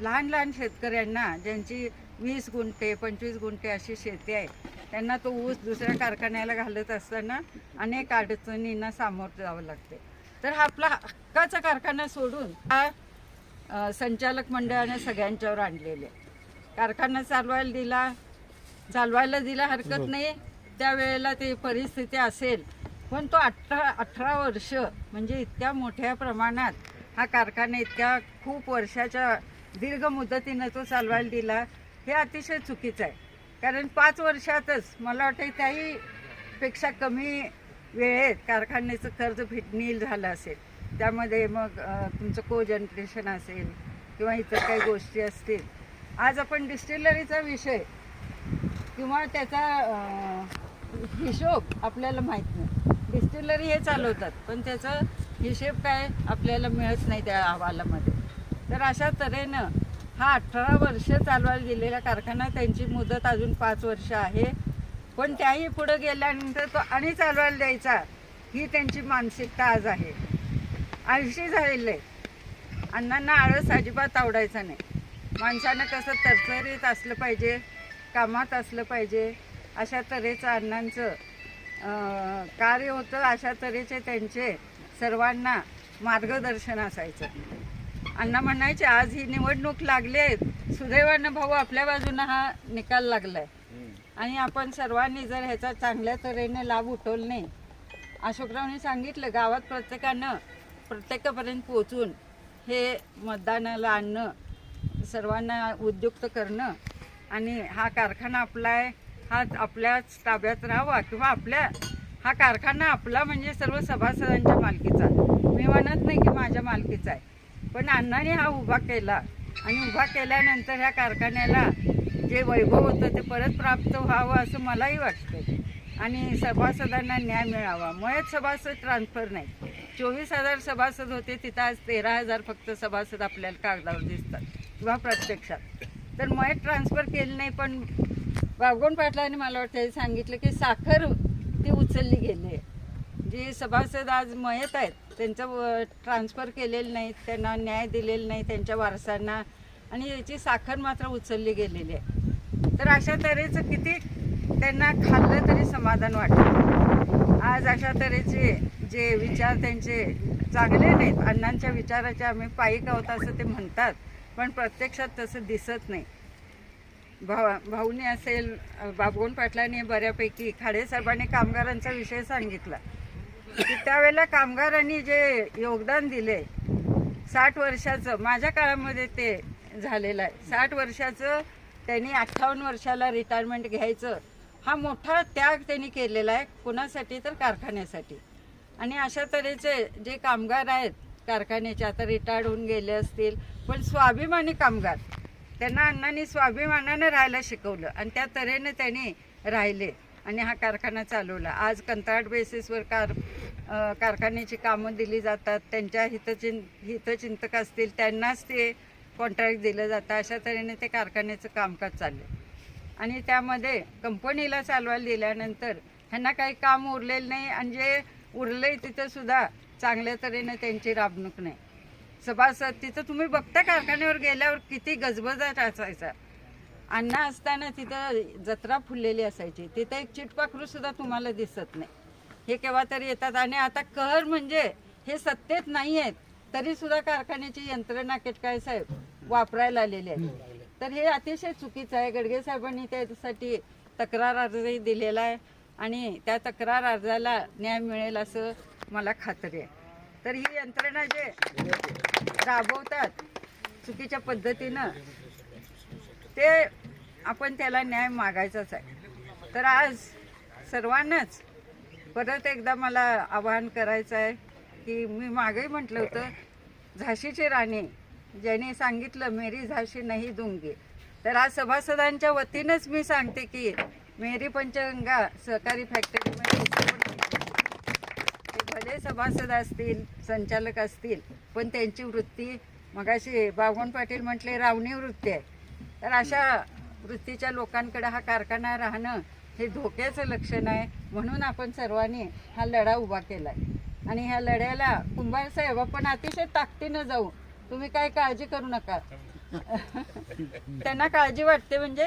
लहान शेतकऱ्यांना ज्यांची वीस गुंठे पंचवीस गुंठे अशी शेती आहे त्यांना तो ऊस दुसऱ्या कारखान्याला घालत असताना अनेक अडचणींना सामोरं जावं लागते. तर हा आपला हक्काचा कारखाना सोडून हा संचालक मंडळाने सगळ्यांच्यावर आणलेले. कारखाना चालवायला दिला चालवायला दिला हरकत नाही. त्यावेळेला ते परिस्थिती असेल पण तो अठरा अठरा वर्ष म्हणजे इतक्या मोठ्या प्रमाणात हा कारखाना इतक्या खूप वर्षाच्या दीर्घ मुदतीनं तो चालवायला दिला हे अतिशय चुकीचं आहे. कारण पाच वर्षातच मला वाटतं त्याही पेक्षा कमी वेळेत कारखान्याचं कर्ज फिटणील झालं असेल. त्यामध्ये मग तुमचं को जनरेशन असेल किंवा इतर काही गोष्टी असतील. आज आपण डिस्टिलरीचा विषय किंवा त्याचा हिशोब आपल्याला माहीत नाही. डिस्टिलरी हे चालवतात पण त्याचा हिशेब काय आपल्याला मिळत नाही त्या अहवालामध्ये. तर अशा तऱ्हेनं हा अठरा वर्ष चालवायला दिलेला कारखाना त्यांची मुदत अजून पाच वर्ष आहे. पण त्याही पुढं गेल्यानंतर तो आणि चालवायला द्यायचा ही त्यांची मानसिकता आज आहे. आळशी झालेलं आहे अण्णांना आळस अजिबात आवडायचा नाही. माणसानं कसं तरतरीत असलं पाहिजे कामात असलं पाहिजे अशा तऱ्हेचं अण्णांचं कार्य होतं अशा तऱ्हेचे त्यांचे सर्वांना मार्गदर्शन असायचं. अण्णा म्हणायचे आज ही निवडणूक लागली आहे. सुदैवानं भाऊ आपल्या बाजूनं हा निकाल लागलाय. आणि आपण सर्वांनी जर ह्याचा चांगल्या तऱ्हेने लाभ उठवला. नाही अशोकरावने सांगितलं गावात प्रत्येकानं प्रत्येकापर्यंत पोचून हे मतदानाला आणणं सर्वांना उद्युक्त करणं आणि हा कारखाना आपला आहे हा आपल्याच ताब्यात राहावा किंवा आपल्या हा कारखाना आपला म्हणजे सर्व सभासदांच्या मालकीचा. मी म्हणत नाही की माझ्या मालकीचा आहे. पण अण्णाने हा उभा केला. आणि उभा केल्यानंतर ह्या कारखान्याला जे वैभव होतं ते परत प्राप्त व्हावं असं मलाही वाटतं आणि सभासदांना न्याय मिळावा. मुळात सभासद ट्रान्सफर नाही. चोवीस हजार सभासद होते तिथं आज तेरा हजार फक्त सभासद आपल्याला कागदावर दिसतात किंवा प्रत्यक्षात. तर मयत ट्रान्सफर केली नाही पण वाघोण पाटलांनी मला वाटतं सांगितलं की साखर ती उचलली गेली आहे. जे सभासद आज मयत आहेत त्यांचं ट्रान्सफर केलेलं नाही त्यांना न्याय दिलेला नाही त्यांच्या वारसांना आणि याची साखर मात्र उचलली गेलेली आहे. तर अशा तऱ्हेचं किती त्यांना खाल्लं तरी समाधान वाटतं. आज अशा तऱ्हेचे जे विचार त्यांचे चांगले नाहीत अण्णांच्या विचाराचे आम्ही पायी आहोत असं ते म्हणतात पण प्रत्यक्षात तसं दिसत नाही. भावा भाऊने असेल बाबगोन पाटलांनी बऱ्यापैकी खाडे साहेबांनी कामगारांचा विषय सांगितला. की त्यावेळेला कामगारांनी जे योगदान दिले साठ वर्षाचं माझ्या काळामध्ये ते झालेलं आहे. साठ वर्षाचं त्यांनी अठ्ठावन्न वर्षाला रिटायरमेंट घ्यायचं हा मोठा त्याग त्यांनी केलेला आहे कुणासाठी तर कारखान्यासाठी. आणि अशा तऱ्हेचे जे कामगार आहेत कारखान्याचे आता रिटायर्ड होऊन गेले असतील पण स्वाभिमानी कामगार त्यांना अण्णांनी स्वाभिमानानं राहायला शिकवलं आणि त्या तऱ्हेने त्यांनी राहिले आणि हा कारखाना चालवला. आज कंत्राट बेसिसवर कार कारखान्याची कामं दिली जातात त्यांच्या हितचिं हितचिंतक असतील त्यांनाच ते कॉन्ट्रॅक्ट दिलं जातं. अशा तऱ्हेने ते कारखान्याचं कामकाज चाललं आणि त्यामध्ये कंपनीला चालवायला दिल्यानंतर ह्यांना काही काम उरलेलं नाही आणि जे उरलंय आहे तिथंसुद्धा चांगल्या तऱ्हेने त्यांची राबणूक नाही. सभासद तिथं तुम्ही बघता कारखान्यावर गेल्यावर किती गजबजाट असायचा. अण्णा असताना तिथं जत्रा फुललेली असायची. तिथं एक चिटपाखरूसुद्धा तुम्हाला दिसत नाही. हे केव्हा तरी येतात. आणि आता कहर म्हणजे हे सत्तेत नाही आहेत तरी सुद्धा कारखान्याची यंत्रणा केटकाळे साहेब वापरायला आलेले आहेत तर हे अतिशय चुकीचं आहे. गडगे साहेबांनी त्यासाठी तक्रार अर्जही दिलेला आहे. आणि त्या तक्रार अर्जाला न्याय मिळेल असं मला खात्री आहे. तर ही यंत्रणा जे राबवतात चुकीच्या पद्धतीनं ते आपण त्याला न्याय मागायचाच आहे. तर आज सर्वांनाच परत एकदा मला आवाहन करायचं आहे की मी मागेही म्हटलं होतं झाशीची राणी ज्याने सांगितलं मेरी झाशी नाही दुंगी. तर आज सभासदांच्या वतीनंच मी सांगते की मेरी पंचगंगा सहकारी फॅक्टरीमध्ये भले सभासद असतील संचालक असतील पण त्यांची वृत्ती मगाशी बागवण पाटील म्हटले रावणी वृत्ती आहे. तर अशा वृत्तीच्या लोकांकडे हा कारखाना राहणं हे धोक्याचं लक्षण आहे म्हणून आपण सर्वांनी हा लढा उभा केला आहे आणि ह्या लढ्याला कुंभार साहेब आपण अतिशय ताकदीनं जाऊ. तुम्ही काय काळजी करू नका. त्यांना काळजी वाटते म्हणजे